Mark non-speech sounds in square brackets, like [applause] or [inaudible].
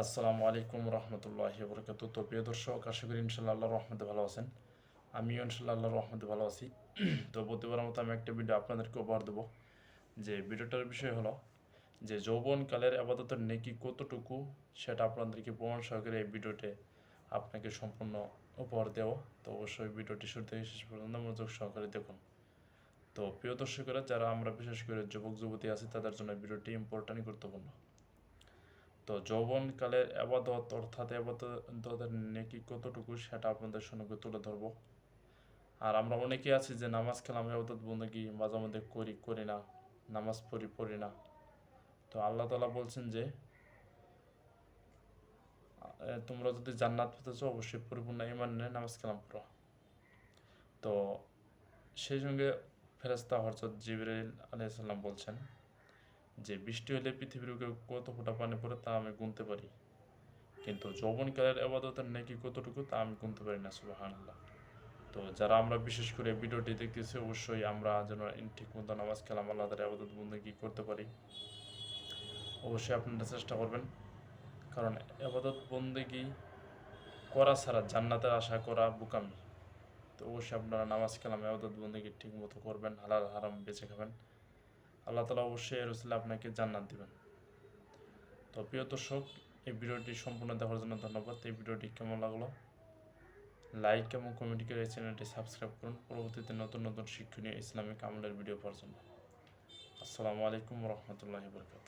আসসালামু আলাইকুম রহমতুল্লাহ বরকাত তো প্রিয় দর্শক, আশা করি ইনশাল্লাহ আল্লাহ রহমতে ভালো আছেন। আমিও ইনশাল্লাহ আল্লাহ রহমতে ভালো আছি। [clears throat] তো প্রতিবার মতো আমি একটা ভিডিও আপনাদেরকে উপহার দেবো। যে ভিডিওটার বিষয় হলো যে যৌবনকালের আপাতত নেকি কতটুকু সেটা আপনাদেরকে প্রমাণ সহকারে এই ভিডিওতে আপনাকে সম্পূর্ণ উপহার দেওয়া তো অবশ্যই ভিডিওটি শুরু থেকে শেষ পর্যন্ত মনোযোগ সহকারে দেখুন। তো প্রিয় দর্শকেরা, যারা আমরা বিশেষ করে যুবক যুবতী আছি, তাদের জন্য ভিডিওটি ইম্পর্টেন্ট গুরুত্বপূর্ণ। তো যৌবনকালের আবাদত অর্থাৎ আবাদতের নেকি কতটুকু সেটা আপনাদের সঙ্গে তুলে ধরবো। আর আমরা অনেকে আছি যে নামাজ কালাম আবাদত বন্দী মাঝে মধ্যে করি করি না, নামাজ পড়ি পড়ি না। তো আল্লাহ তালা বলছেন যে তোমরা যদি জান্নাত পেতে চাও, অবশ্যই পরিপূর্ণ ইমান নিয়ে নামাজ কালাম পড়ো। তো সেই সঙ্গে ফেরেস্তা হরজত জিবরাইল আলাইসাল্লাম বলছেন যে বৃষ্টি হলে পৃথিবীর বুকে কত ফোঁটা পানি পড়ে তা আমি গুনতে পারি। কিন্তু যৌবনকালের আবাদতের নাকি কতটুকু তা আমি গুনতে পারি না সুবাহান্লাহ তো যারা আমরা বিশেষ করে ভিডিওটি দেখতেছি, অবশ্যই আমরা যেন ঠিক মতো নামাজ কালাম, আল্লাহ তার আবাদত বন্দী করতে পারি। অবশ্যই আপনারা চেষ্টা করবেন। কারণ আবাদত বন্দেগি করা ছাড়া জান্নাতের আশা করা বুকামি। তো অবশ্যই আপনারা নামাজ কালাম আবাদত বন্দেগি ঠিক মতো করবেন, হালাল হারাম বেঁচে খাবেন। আল্লাহ তালা অবশ্যই এর উসিলে আপনাকে জান্নাত দিবেন। তো প্রিয় দর্শক, এই ভিডিওটি সম্পূর্ণ দেখার জন্য ধন্যবাদ। এই ভিডিওটি কেমন লাগল? লাইক এবং কমেন্ট করে এই চ্যানেলটি সাবস্ক্রাইব করুন। পরবর্তীতে নতুন নতুন শিক্ষণীয় ইসলামিক আমলের ভিডিও পাওয়ার জন্য। আসসালামু আলাইকুম রহমতুল্লাহ বরকাত